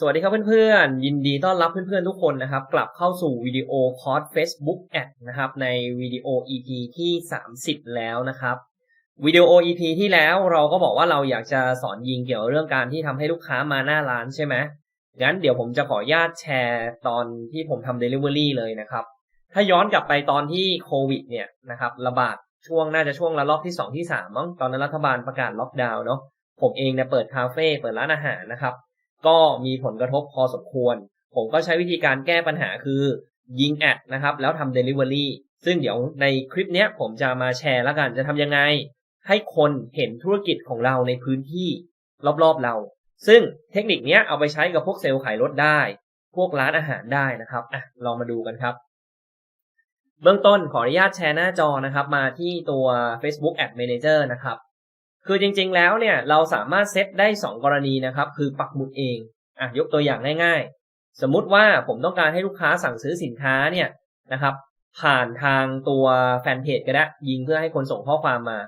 สวัสดีครับเพื่อนๆ ยินดีต้อนรับเพื่อนๆทุกคนนะครับ กลับเข้าสู่วิดีโอคอร์ส Facebook Ad นะครับ ในวิดีโอ EP ที่ 30 แล้วนะครับวิดีโอ EP ที่แล้วเราก็บอกว่าเราอยากจะสอนยิงเกี่ยวกับเรื่องการที่ทำให้ลูกค้ามาหน้าร้านใช่ไหมงั้นเดี๋ยวผมจะขออนุญาตแชร์ตอนที่ผมทำ Delivery เลยนะครับ ถ้าย้อนกลับไปตอนที่โควิดเนี่ยนะครับระบาดช่วงน่าจะช่วงระลอกที่ 2 ที่3มั้งตอนนั้นรัฐบาลประกาศล็อกดาวน์เนาะผมเองเนี่ยเปิดคาเฟ่เปิดร้านอาหารนะครับ ก็มีผลกระทบพอสมควร ผมก็ใช้วิธีการแก้ปัญหาคือยิงแอดนะครับ แล้วทำ Delivery ซึ่งเดี๋ยวในคลิปเนี้ยผมจะมาแชร์แล้วกันจะทำยังไง ให้คนเห็นธุรกิจของเราในพื้นที่รอบๆเรา ซึ่งเทคนิคเนี้ยเอาไปใช้กับพวกเซลล์ขายรถได้ พวกร้านอาหารได้นะครับอะลองมาดูกันครับ เบื้องต้นขออนุญาตแชร์หน้าจอนะครับ มาที่ตัว Facebook Ad Manager นะครับ คือจริงๆแล้วเนี่ยเราสามารถเซตได้ 2 กรณีนะครับ คือปักหมุดเองอะยกตัวอย่างง่ายๆ สมมุติว่าผมต้องการให้ลูกค้าสั่งซื้อสินค้าเนี่ยนะครับ ผ่านทางตัวแฟนเพจก็ได้ยิงเพื่อให้คนส่งข้อความมา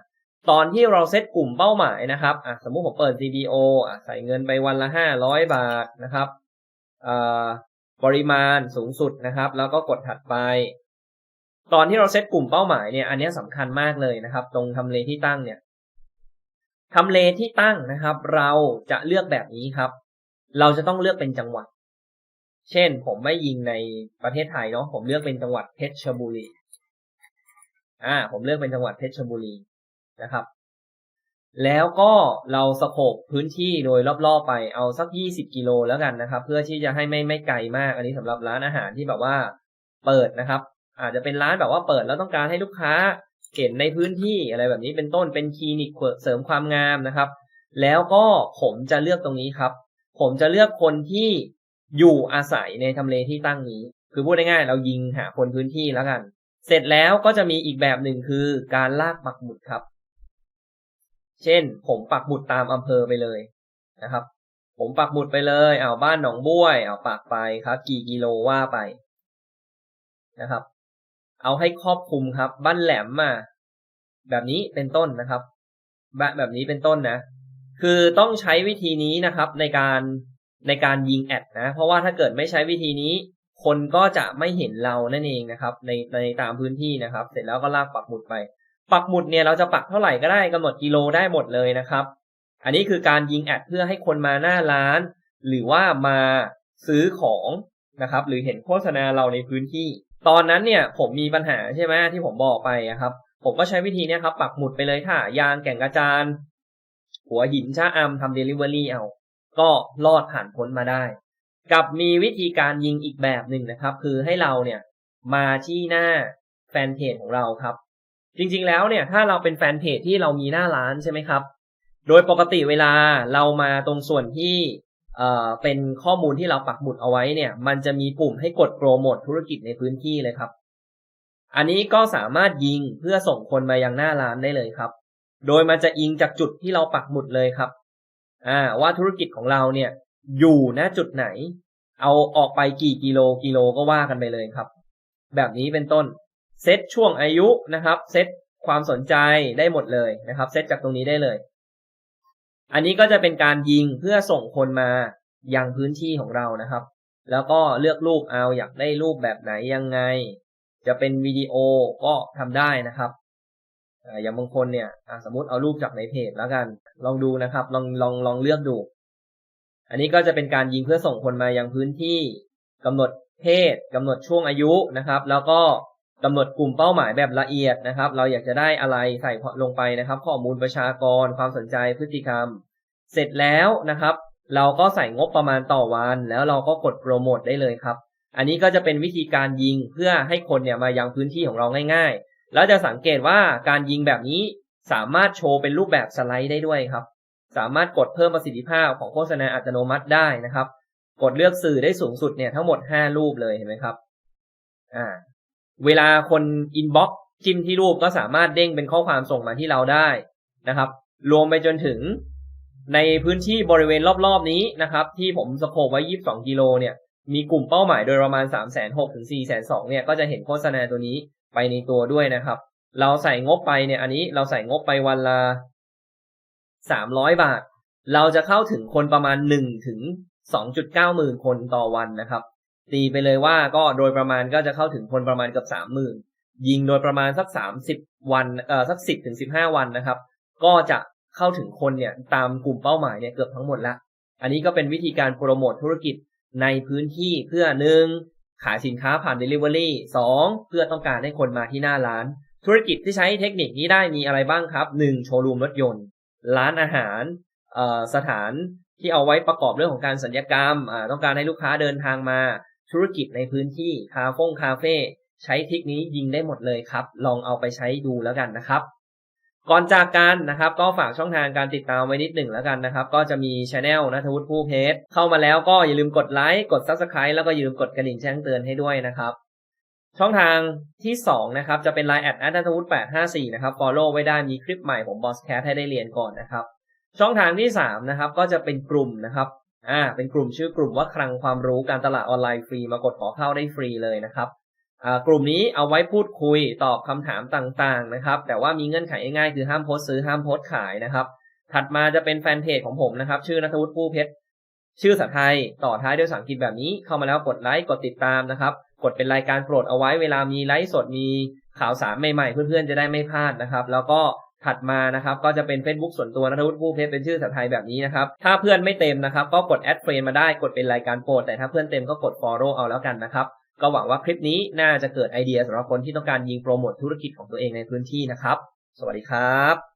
ตอนที่เราเซตกลุ่มเป้าหมายนะครับอะสมมุติผมเปิด CBO อะใส่เงินไปวันละ 500 บาทนะครับอ่าปริมาณสูงสุดนะครับ แล้วก็กดถัดไป ตอนที่เราเซตกลุ่มเป้าหมายเนี่ยอันนี้สำคัญมากเลยนะครับ ตรงทำเลที่ตั้งเนี่ย ทำเลที่ตั้งนะครับ เราจะเลือกแบบนี้ครับ เราจะต้องเลือกเป็นจังหวัด เช่น ผมไม่ยิงในประเทศไทยเนาะผมเลือกเป็นจังหวัดเพชรบุรีอ่า ผมเลือกเป็นจังหวัดเพชรบุรีนะครับ แล้วก็เราสโคบพื้นที่โดยรอบๆไปเอาสัก20กิโลแล้วกันนะครับ เพื่อที่จะให้ไม่ไม่ไกลมากอันนี้สำหรับร้านอาหารที่แบบว่า เปิดนะครับ อาจจะเป็นร้านแบบว่าเปิดแล้วต้องการให้ลูกค้า เห็นในพื้นที่อะไรแบบนี้เป็นต้นเป็นคลินิกเสริมความงามนะครับ แล้วก็ผมจะเลือกตรงนี้ครับ ผมจะเลือกคนที่อยู่อาศัยในทำเลที่ตั้งนี้ คือพูดง่ายๆเรายิงหาคนพื้นที่แล้วกัน เสร็จแล้วก็จะมีอีกแบบหนึ่งคือการลากปักหมุดครับ เช่น ผมปักหมุดตามอำเภอไปเลยนะครับ ผมปักหมุดไปเลยเอาบ้านหนองบ้วยเอาปักไปครับ กี่กิโลว่าไปนะครับ เอาให้ครอบคลุมครับ บ้านแหลมมาแบบนี้เป็นต้นนะครับแบบแบบนี้เป็นต้นนะ คือต้องใช้วิธีนี้นะครับ ในการในการยิงแอดนะ เพราะว่าถ้าเกิดไม่ใช้วิธีนี้ คนก็จะไม่เห็นเรานั่นเองนะครับ ในในตามพื้นที่นะครับ เสร็จแล้วก็ลากปักหมุดไป ปักหมุดเนี่ยเราจะปักเท่าไหร่ก็ได้กำหนดกิโลได้หมดเลยนะครับ อันนี้คือการยิงแอดเพื่อให้คนมาหน้าร้าน หรือว่ามาซื้อของนะครับ หรือเห็นโฆษณาเราในพื้นที่ ตอนนั้นเนี่ยผมมีปัญหาใช่ไหมที่ผมบอกไปครับ ผมก็ใช้วิธีนี้ครับ ปักหมุดไปเลยค่ะ ยางแก่งกระจาน หัวหินชะอำทำเดลิเวอรี่เอา ก็รอดผ่านพ้นมาได้ กับมีวิธีการยิงอีกแบบหนึ่งนะครับ คือให้เราเนี่ยมาที่หน้าแฟนเพจของเราครับ จริงๆแล้วเนี่ยถ้าเราเป็นแฟนเพจที่เรามีหน้าร้านใช่ไหมครับ โดยปกติเวลาเรามาตรงส่วนที่ เป็นข้อมูลที่เราปักหมุดเอาไว้เนี่ย มันจะมีปุ่มให้กดโปรโมทธุรกิจในพื้นที่เลยครับ อันนี้ก็สามารถยิงเพื่อส่งคนมายังหน้าร้านได้เลยครับ โดยมันจะอิงจากจุดที่เราปักหมุดเลยครับ อ่า ว่าธุรกิจของเราเนี่ย อยู่ณจุดไหน เอาออกไปกี่กิโลกิโลก็ว่ากันไปเลยครับ แบบนี้เป็นต้นเซตช่วงอายุนะครับเซตความสนใจได้หมดเลยนะครับเซตจากตรงนี้ได้เลย อันนี้ก็จะเป็นการยิงเพื่อส่งคนมายังพื้นที่ของเรานะครับ แล้วก็เลือกรูปเอาอยากได้รูปแบบไหนยังไง จะเป็นวิดีโอก็ทำได้นะครับอย่างบางคนเนี่ยสมมติเอารูปจากในเพจแล้วกัน ลองดูนะครับ ลองลองลองเลือกดู อันนี้ก็จะเป็นการยิงเพื่อส่งคนมายังพื้นที่กำหนดเพศกำหนดช่วงอายุนะครับ แล้วก็กำหนดกลุ่มเป้าหมายแบบละเอียดนะครับ เราอยากจะได้อะไรใส่ลงไปนะครับ ข้อมูลประชากร ความสนใจพฤติกรรม เสร็จแล้วนะครับ เราก็ใส่งบประมาณต่อวัน แล้วเราก็กดโปรโมทได้เลยครับ อันนี้ก็จะเป็นวิธีการยิงเพื่อให้คนเนี่ยมายังพื้นที่ของเราง่าย ๆ แล้วจะสังเกตว่าการยิงแบบนี้สามารถโชว์เป็นรูปแบบสไลด์ได้ด้วยครับ สามารถกดเพิ่มประสิทธิภาพของโฆษณาอัตโนมัติได้นะครับ กดเลือกสื่อได้สูงสุดเนี่ยทั้งหมด 5 รูปเลยเห็นไหมครับ อ่า เวลาคนอินบ็อกจิ้มที่รูปก็สามารถเด้งเป็นข้อความส่งมาที่เราได้นะครับ รวมไปจนถึง ในพื้นที่บริเวณรอบๆนี้นะครับ ที่ผมสโคปไว้ 22 กิโลเนี่ย มีกลุ่มเป้าหมายโดยประมาณ 3 6 0 0 0ถึง4 2 0 0 0เนี่ย ก็จะเห็นโฆษณาตัวนี้ไปในตัวด้วยนะครับ เราใส่งบไปเนี่ย อันนี้เราใส่งบไปวันละ 300 บาท เราจะเข้าถึงคนประมาณ 1 ถึง 2.9 หมื่นคนต่อวันนะครับ ตีไปเลยว่าก็โดยประมาณก็จะเข้าถึงคนประมาณเกือบ30,000 ยิงโดยประมาณสัก 30 วัน เอ่อ สัก 10ถึง15 วันนะครับ ก็จะ เข้าถึงคนเนี่ยตามกลุ่มเป้าหมายเนี่ยเกือบทั้งหมดละ อันนี้ก็เป็นวิธีการโปรโมทธุรกิจในพื้นที่เพื่อหนึ่งขายสินค้าผ่าน Delivery 2 เพื่อต้องการให้คนมาที่หน้าร้าน ธุรกิจที่ใช้เทคนิคนี้ได้มีอะไรบ้างครับ 1. โชว์รูมรถยนต์ ร้านอาหารสถานที่เอาไว้ประกอบเรื่องของการสัญญกรรม ต้องการให้ลูกค้าเดินทางมา ธุรกิจในพื้นที่คาเฟ่คาเฟ่ใช้ทริคนี้ยิงได้หมดเลยครับ ลองเอาไปใช้ดูแล้วกันนะครับ ก่อนจากกันนะครับก็ฝากช่องทางการติดตามไว้นิดหนึ่งแล้วกันนะครับ ก็จะมีช anel นัทวุฒิผู้เพชรเข้ามาแล้วก็อย่าลืมกดไลค์กด subscribe แล้วก็อย่าลืมกดกระดิ่งแจ้งเตือนให้ด้วยนะครับ ช่องทางที่ 2 นะครับ จะเป็น Line แอดนัทวุฒิ854 นะครับ follow ไว้ได้มีคลิปใหม่ผม Boss Cat ให้ได้เรียนก่อนนะครับ ช่องทางที่ 3 นะครับ ก็จะเป็นกลุ่มนะครับอ่าเป็นกลุ่มชื่อกลุ่มว่าคลังความรู้การตลาดออนไลน์ฟรีมากดขอเข้าได้ฟรีเลยนะครับ กลุ่มนี้เอาไว้พูดคุยตอบคำถามต่างๆนะครับ แต่ว่ามีเงื่อนไขง่ายๆคือห้ามโพสซื้อห้ามโพสขายนะครับ ถัดมาจะเป็นแฟนเพจของผมนะครับ ชื่อนัทวุฒิผู้เพชรชื่อภาไทยต่อท้ายด้วยภาษาอังกฤษแบบนี้เข้ามาแล้วกดไลค์กดติดตามนะครับ กดเป็นรายการโปรดเอาไว้เวลามีไลฟ์สดมีข่าวสารใหม่ๆ เพื่อนๆจะได้ไม่พลาดนะครับ แล้วก็ถัดมานะครับ ก็จะเป็น Facebook ส่วนตัวนัทวุฒิผู้เพชรเป็นชื่อภาไทยแบบนี้นะครับ ถ้าเพื่อนไม่เต็มนะครับ ก็กดแอดเฟรนมาได้กดเป็นรายการโปรดแต่ถ้าเพื่อนเต็มก็กด follow เอาแล้วกันนะครับ ก็หวังว่าคลิปนี้น่าจะเกิดไอเดียสำหรับคนที่ต้องการยิงโปรโมทธุรกิจของตัวเองในพื้นที่นะครับ สวัสดีครับ